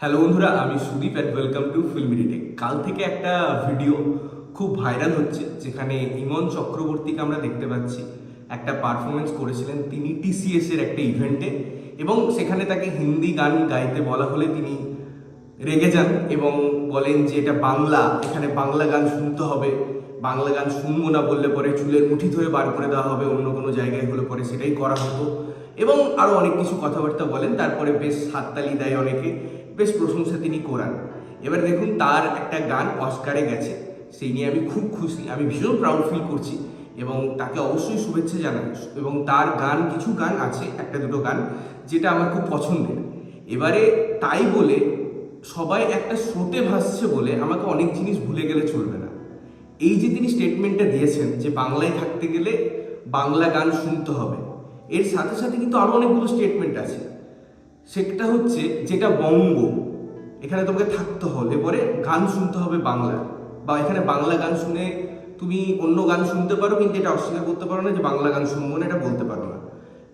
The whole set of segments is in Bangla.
হ্যালো বন্ধুরা, আমি Sudip and welcome to film retake কাল থেকে একটা ভিডিও খুব ভাইরাল হচ্ছে, যেখানে ইমন চক্রবর্তীকে আমরা দেখতে পাচ্ছি। একটা পারফরমেন্স করেছিলেন তিনি টিসিএস এর একটা ইভেন্টে এবং সেখানে তাকে হিন্দি গান গাইতে বলা হলে তিনি রেগে যান এবং বলেন যে, এটা বাংলা, এখানে বাংলা গান শুনতে হবে। বাংলা গান শুনব না বললে পরে চুলের মুঠি ধরে বার করে দেওয়া হবে, অন্য কোনো জায়গায় হলে পরে সেটাই করা হতো। এবং আরও অনেক কিছু কথাবার্তা বলেন, তারপরে বেশ হাততালি দেয় অনেকে। বেশ প্রশংসা তিনি করান। এবার দেখুন তার একটা গান অস্কারে গেছে, সেই নিয়ে আমি খুব খুশি, আমি ভীষণ প্রাউড ফিল করছি এবং তাকে অবশ্যই শুভেচ্ছা জানাই। এবং তার গান, কিছু গান আছে, একটা দুটো গান, যেটা আমার খুব পছন্দের। এবারে তাই বলে সবাই একটা স্রোতে ভাসছে বলে আমাকে অনেক জিনিস ভুলে গেলে চলবে না। এই যে তিনি স্টেটমেন্টটা দিয়েছেন যে বাংলায় থাকতে গেলে বাংলা গান শুনতে হবে, এর সাথে সাথে কিন্তু আরও অনেকগুলো স্টেটমেন্ট আছে। সেটা হচ্ছে যেটা বঙ্গ। এখানে তোমাকে থাকতে হবে। পরে গান শুনতে হবে বাংলা। বা এখানে বাংলা গান শুনে তুমি অন্য গান শুনতে পারো, কিন্তু এটা অস্বীকার করতে পারো না যে বাংলা গান শুনব না, এটা বলতে পারো না।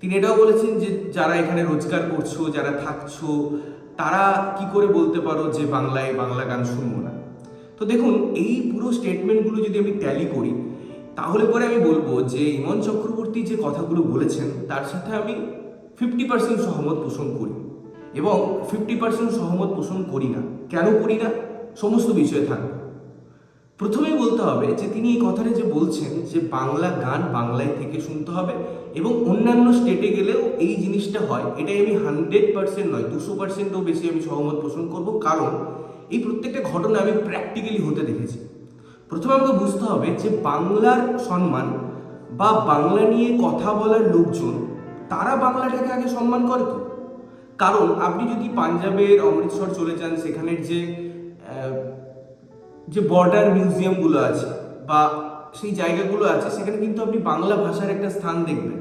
তিনি এটাও বলেছেন যে যারা এখানে রোজগার করছ, যারা থাকছো, তারা কি করে বলতে পারো যে বাংলায় বাংলা গান শুনব না? তো দেখুন, এই পুরো স্টেটমেন্টগুলো যদি আমি ট্যালি করি, তাহলে পরে আমি বলব যে ইমন চক্রবর্তী যে কথাগুলো বলেছেন, তার সাথে আমি ফিফটি পার্সেন্ট সহমত পোষণ করি। এবং ফিফটি পার্সেন্ট সহমত পোষণ করি না। কেন করি না? সমস্ত বিষয়ে থাকবে। প্রথমেই বলতে হবে যে তিনি এই কথাটা যে বলছেন যে বাংলা গান বাংলায় থেকে শুনতে হবে এবং অন্যান্য স্টেটে গেলেও এই জিনিসটা হয়, এটাই আমি হান্ড্রেড পার্সেন্ট নয়, দুশো পার্সেন্টও বেশি আমি সহমত পোষণ করব। কারণ এই প্রত্যেকটা ঘটনা আমি প্র্যাকটিক্যালি হতে দেখেছি। প্রথমে আমাকে বুঝতে হবে যে বাংলার সম্মান বা বাংলা নিয়ে কথা বলার লোকজন, তারা বাংলাটাকে আগে সম্মান করে তো। কারণ আপনি যদি পাঞ্জাবের অমৃতসর চলে যান, সেখানের যে যে বর্ডার মিউজিয়ামগুলো আছে বা সেই জায়গাগুলো আছে, সেখানে কিন্তু আপনি বাংলা ভাষার একটা স্থান দেখবেন।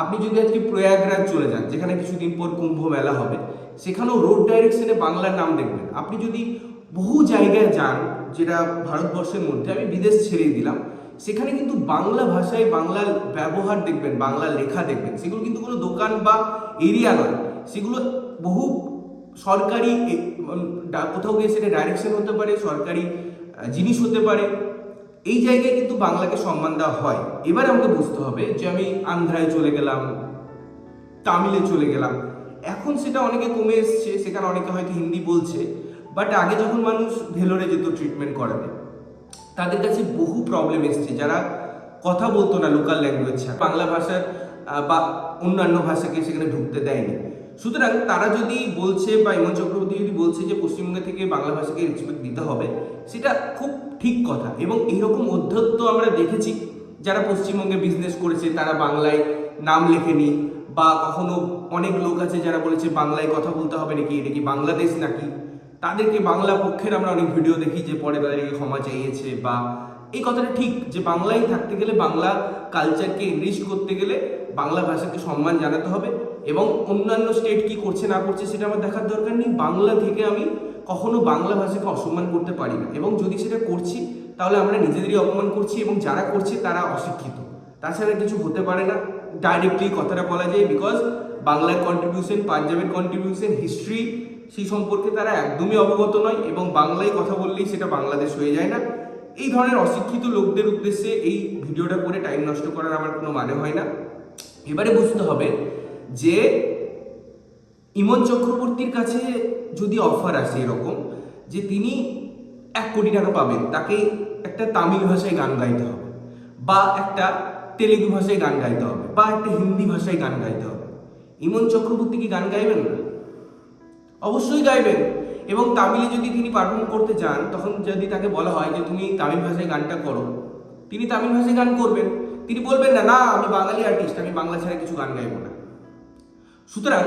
আপনি যদি আজকে প্রয়াগরাজ চলে যান, যেখানে কিছুদিন পর কুম্ভ মেলা হবে, সেখানেও রোড ডাইরেকশনে বাংলার নাম দেখবেন। আপনি যদি বহু জায়গায় যান, যেটা ভারতবর্ষের মধ্যে, আমি বিদেশ ছেড়ে দিলাম সেখানে কিন্তু বাংলা ভাষায় বাংলা ব্যবহার দেখবেন, বাংলা লেখা দেখবেন। সেগুলো কিন্তু কোনো দোকান বা এরিয়া নয়। সেগুলো বহু সরকারি কোথাও গিয়ে সেটা ডাইরেকশন হতে পারে, সরকারি জিনিস হতে পারে। এই জায়গায় কিন্তু বাংলাকে সম্মান দেওয়া হয়। এবার আমাকে বুঝতে হবে যে আমি আন্ধ্রায় চলে গেলাম, তামিলে চলে গেলাম। এখন সেটা অনেকে কমে এসছে, সেখানে অনেকে হয়তো হিন্দি বলছে বাট আগে যখন মানুষ ভেলোরে যেত ট্রিটমেন্ট করাতে তাদের কাছে বহু প্রবলেম এসছে। যারা কথা বলতো না লোকাল ল্যাঙ্গুয়েজ ছাড়া। বাংলা ভাষার বা অন্যান্য ভাষাকে সেখানে ঢুকতে দেয়নি। সুতরাং তারা যদি বলছে বা ইমন চক্রবর্তী যদি বলছে যে পশ্চিমবঙ্গ থেকে বাংলা ভাষাকে রেসপেক্ট দিতে হবে, সেটা খুব ঠিক কথা। এবং এইরকম অধ্যত্ত আমরা দেখেছি, যারা পশ্চিমবঙ্গে বিজনেস করেছে, তারা বাংলায় নাম লেখেনি, বা কখনো অনেক লোক আছে যারা বলেছে বাংলায় কথা বলতে হবে নাকি, এটা কি বাংলাদেশ নাকি? তাদেরকে বাংলা পক্ষের আমরা অনেক ভিডিও দেখি যে পরে তাদেরকে ক্ষমা চাইয়েছে বা এই কথাটা ঠিক যে বাংলায় থাকতে গেলে বাংলা কালচারকে এনরিচ করতে গেলে বাংলা ভাষাকে সম্মান জানাতে হবে এবং অন্যান্য স্টেট কি করছে, না করছে সেটা আমার দেখার দরকার নেই। বাংলা থেকে আমি কখনো বাংলা ভাষাকে অসম্মান করতে পারি না। এবং যদি সেটা করছি, তাহলে আমরা নিজেদেরই অপমান করছি এবং যারা করছে তারা অশিক্ষিত। তাছাড়া কিছু হতে পারে না। ডাইরেক্টলি কথাটা বলা যায় বিকজ বাংলার কন্ট্রিবিউশন পাঞ্জাবের কন্ট্রিবিউশন হিস্ট্রি সেই সম্পর্কে তারা একদমই অবগত নয় এবং বাংলায় কথা বললেই সেটা বাংলাদেশ হয়ে যায় না। এই ধরনের অশিক্ষিত লোকদের উদ্দেশ্যে এই ভিডিওটা করে টাইম নষ্ট করার আমার কোনো মানে হয় না। এবারে বুঝতে হবে যে ইমন চক্রবর্তীর কাছে যদি অফার আসে এরকম, যে তিনি এক কোটি টাকা পাবেন, তাকে একটা তামিল ভাষায় গান গাইতে হবে বা একটা তেলেগু ভাষায় গান গাইতে হবে বা একটা হিন্দি ভাষায় গান গাইতে হবে। ইমন চক্রবর্তী কি গান গাইবেন না? অবশ্যই গাইবেন। এবং তামিলে যদি তিনি পারফর্ম করতে যান তখন যদি তাকে বলা হয় যে তুমি তামিল ভাষায় গানটা করো। তিনি তামিল ভাষায় গান করবেন। তিনি বলবেন, না না, আমি বাঙালি আর্টিস্ট আমি বাংলা ছাড়া কিছু গান গাইবো না। সুতরাং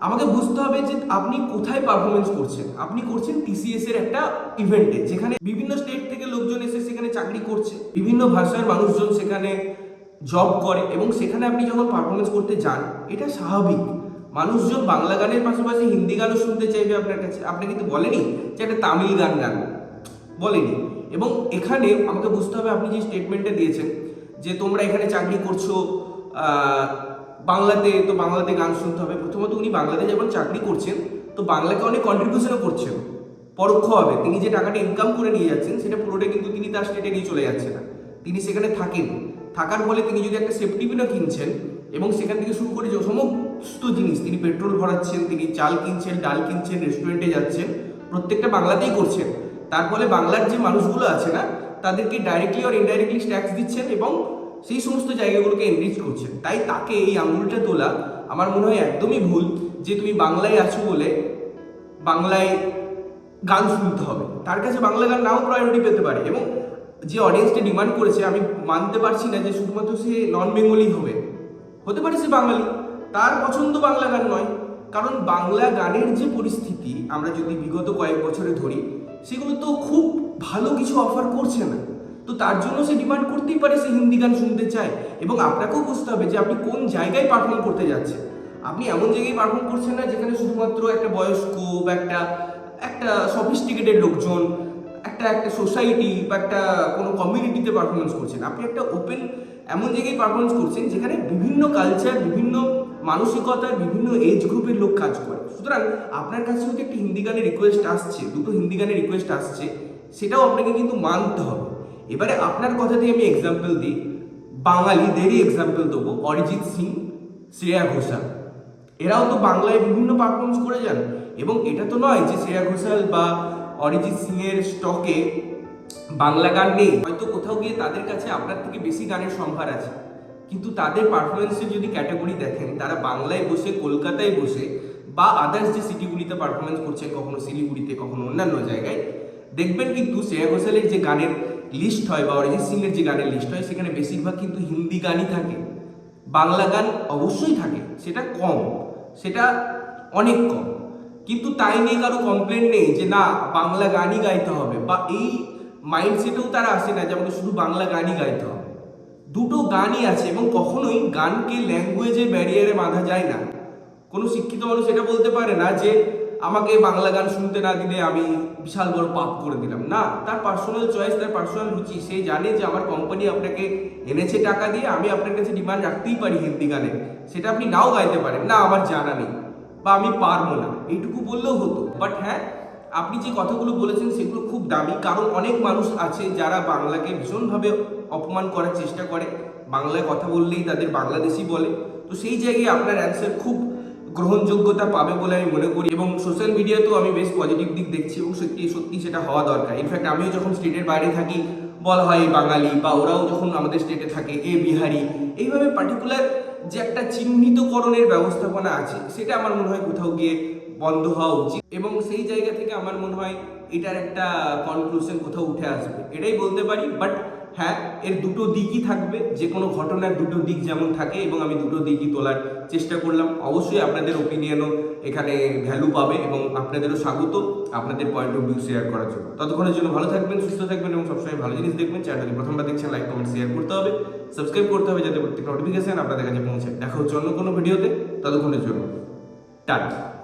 আমাকে বুঝতে হবে যে আপনি কোথায় পারফরমেন্স করছেন। আপনি করছেন টিসিএস এর একটা ইভেন্টে যেখানে বিভিন্ন স্টেট থেকে লোকজন এসে সেখানে চাকরি করছে। বিভিন্ন ভাষার মানুষজন সেখানে জব করে এবং সেখানে আপনি যখন পারফরমেন্স করতে যান, এটা স্বাভাবিক। মানুষজন বাংলা গানের পাশাপাশি হিন্দি গানও শুনতে চাইবে আপনার কাছে। আপনি কিন্তু বলেনি যে একটা তামিল গান গান। বলেনি এবং এখানে আমাকে বুঝতে হবে আপনি যে স্টেটমেন্টটা দিয়েছেন যে তোমরা এখানে চাকরি করছ বাংলাতে, তো বাংলাতে গান শুনতে হবে। প্রথমত উনি বাংলাতে যখন চাকরি করছেন, তো বাংলাকে অনেক কন্ট্রিবিউশনও করছেন। পরোক্ষভাবে তিনি যে টাকাটা ইনকাম করে নিয়ে যাচ্ছেন, সেটা পুরোটা কিন্তু তিনি তার স্টেটে নিয়ে চলে যাচ্ছে না তিনি সেখানে থাকেন। থাকার ফলে তিনি যদি একটা সেফটি পিনও কিনছেন এবং সেখান থেকে শুরু করে যে সমস্ত জিনিস, তিনি পেট্রোল ভরাচ্ছেন, তিনি চাল কিনছেন, ডাল কিনছেন, রেস্টুরেন্টে যাচ্ছেন, প্রত্যেকটা বাংলাতেই করছেন। তার ফলে বাংলার যে মানুষগুলো আছে না, তাদেরকে ডাইরেক্টলি আর ইনডাইরেক্টলি ট্যাক্স দিচ্ছেন এবং সেই সমস্ত জায়গাগুলোকে এনরিচ করছেন। তাই তাকে এই আঙুলটা তোলা আমার মনে হয় একদমই ভুল যে তুমি বাংলায় আছো বলে বাংলায় গান শুনতে হবে। তার কাছে বাংলা গান নাও প্রায়োরিটি পেতে পারে এবং যে অডিয়েন্সটা ডিমান্ড করেছে, আমি মানতে পারছি না যে শুধুমাত্র সে নন বেঙ্গলি হবে। হতে পারে সে বাঙালি। তার পছন্দ বাংলা গান নয়। কারণ বাংলা গানের যে পরিস্থিতি আমরা যদি বিগত কয়েক বছরে ধরি, সেগুলো তো খুব ভালো কিছু অফার করছে না। তো তার জন্য সে ডিমান্ড করতেই পারে সে হিন্দি গান শুনতে চায়। এবং আপনাকেও বুঝতে হবে যে আপনি কোন জায়গায় পারফর্ম করতে যাচ্ছেন। আপনি এমন জায়গায় পারফর্ম করছেন না যেখানে শুধুমাত্র একটা বয়স্ক বা একটা একটা সফিস্টিকেটেড লোকজন একটা একটা সোসাইটি বা একটা কোনো কমিউনিটিতে পারফরমেন্স করছেন। আপনি একটা ওপেন এমন জায়গায় পারফরমেন্স করছেন যেখানে বিভিন্ন কালচার বিভিন্ন মানসিকতার বিভিন্ন এজ গ্রুপের লোক কাজ করে। সুতরাং আপনার কাছে যদি একটি হিন্দি গানের রিকোয়েস্ট আসছে, দুটো হিন্দি গানের রিকোয়েস্ট আসছে, সেটাও আপনাকে কিন্তু মানতে হবে। এবারে আপনার কথা কথাতেই আমি এক্সাম্পল দিই। বাঙালিদেরই এক্সাম্পল দেবো। অরিজিৎ সিং, শ্রেয়া ঘোষাল। এরাও তো বাংলায় বিভিন্ন পারফরমেন্স করে যান। এবং এটা তো নয় যে শ্রেয়া ঘোষাল বা অরিজিৎ সিং এর স্টকে বাংলা গান নেই। হয়তো কোথাও গিয়ে তাদের কাছে আপনার থেকে বেশি গানের সম্ভার আছে। কিন্তু তাদের পারফরমেন্সের যদি ক্যাটাগরি দেখেন, তারা বাংলায় বসে, কলকাতায় বসে বা আদার্স যে সিটিগুলিতে পারফরমেন্স করছেন কখনো শিলিগুড়িতে, কখনো অন্যান্য জায়গায়, দেখবেন কিন্তু শ্রেয়া ঘোষালের যে গানের লিস্ট হয় বা অরিজিৎ সিং এর যে গানের লিস্ট হয়, সেখানে বেশিরভাগ কিন্তু হিন্দি গানই থাকে। বাংলা গান অবশ্যই থাকে, সেটা কম, সেটা অনেক কম। কিন্তু তাই নিয়ে কারও কমপ্লেন নেই যে না, বাংলা গানই গাইতে হবে। বা এই মাইন্ডসেটেও তারা আসে না যে আমাকে শুধু বাংলা গানই গাইতে হবে। দুটো গানই আছে এবং কখনোই গানকে ল্যাঙ্গুয়েজের ব্যারিয়ারে বাঁধা যায় না। কোনো শিক্ষিত মানুষ এটা বলতে পারে না যে, আমাকে বাংলা গান শুনতে না দিলে আমি বিশাল বড় পাপ করে দিলাম। না, তার পার্সোনাল চয়েস তার পার্সোনাল রুচি। সে জানে যে আমার কোম্পানি আপনাকে এনেছে টাকা দিয়ে, আমি আপনার কাছে ডিমান্ড রাখতেই পারি হিন্দি গানে। সেটা আপনি নাও গাইতে পারেন। না, আমার জানা নেই। বা আমি পারব না। এইটুকু বললেও হতো। বাট হ্যাঁ আপনি যে কথাগুলো বলেছেন সেগুলো খুব দামি। কারণ অনেক মানুষ আছে যারা বাংলাকে ভীষণভাবে অপমান করার চেষ্টা করে। বাংলায় কথা বললেই তাদের বাংলাদেশি বলে। তো সেই জায়গায় আপনার অ্যান্সার খুব গ্রহণযোগ্যতা পাবে বলে আমি মনে করি। এবং সোশ্যাল মিডিয়াতেও আমি বেশ পজিটিভ দিক দেখছি এবং সত্যি সত্যি সেটা হওয়া দরকার। ইনফ্যাক্ট আমিও যখন স্টেটের বাইরে থাকি, বলা হয় বাঙালি বা ওরাও যখন আমাদের স্টেটে থাকে, এ বিহারি, এইভাবে পার্টিকুলার যে একটা চিহ্নিতকরণের ব্যবস্থাপনা আছে, সেটা আমার মনে হয় কোথাও গিয়ে বন্ধ হওয়া উচিত। এবং সেই জায়গা থেকে আমার মনে হয় এটার একটা কনক্লুশন কোথাও উঠে আসবে। এটাই বলতে পারি বাট হ্যাঁ এর দুটো দিকই থাকবে। যে কোনো ঘটনার দুটো দিক যেমন থাকে, এবং আমি দুটো দিকই তোলার চেষ্টা করলাম। অবশ্যই আপনাদের ওপিনিয়নও এখানে ভ্যালু পাবে, এবং আপনাদেরও স্বাগত আপনাদের পয়েন্ট অফ ভিউ শেয়ার করার জন্য। ততক্ষণের জন্য ভালো থাকবেন, সুস্থ থাকবেন, এবং সবসময় ভালো জিনিস দেখবেন। চ্যানেলটি প্রথমবার দেখছেন লাইক কমেন্ট শেয়ার করতে হবে। সাবস্ক্রাইব করতে হবে যাতে প্রত্যেক নোটিফিকেশন আপনাদের কাছে পৌঁছে। দেখা হচ্ছে অন্য কোনো ভিডিওতে, ততক্ষণের জন্য। টাটা।